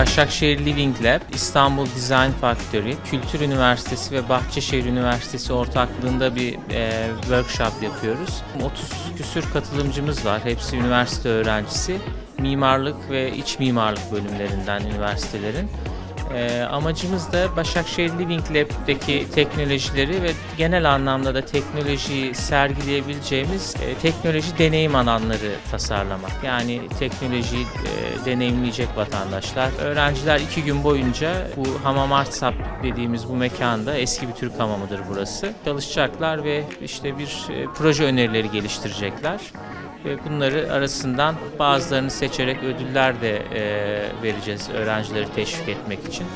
Başakşehir Living Lab, İstanbul Design Factory, Kültür Üniversitesi ve Bahçeşehir Üniversitesi ortaklığında bir e, workshop yapıyoruz. 30 küsür katılımcımız var. Hepsi üniversite öğrencisi. Mimarlık ve iç mimarlık bölümlerinden üniversitelerin. E, amacımız da Başakşehir Living Lab'deki teknolojileri ve genel anlamda da teknolojiyi sergileyebileceğimiz e, teknoloji deneyim alanları tasarlamak. Yani teknolojiyi e, deneyimleyecek vatandaşlar. Öğrenciler iki gün boyunca bu Hamam Arts Hub dediğimiz bu mekanda eski bir Türk hamamıdır burası. Çalışacaklar ve işte bir e, proje önerileri geliştirecekler bunları arasından bazılarını seçerek ödüller de e, vereceğiz öğrencileri teşvik etmek için.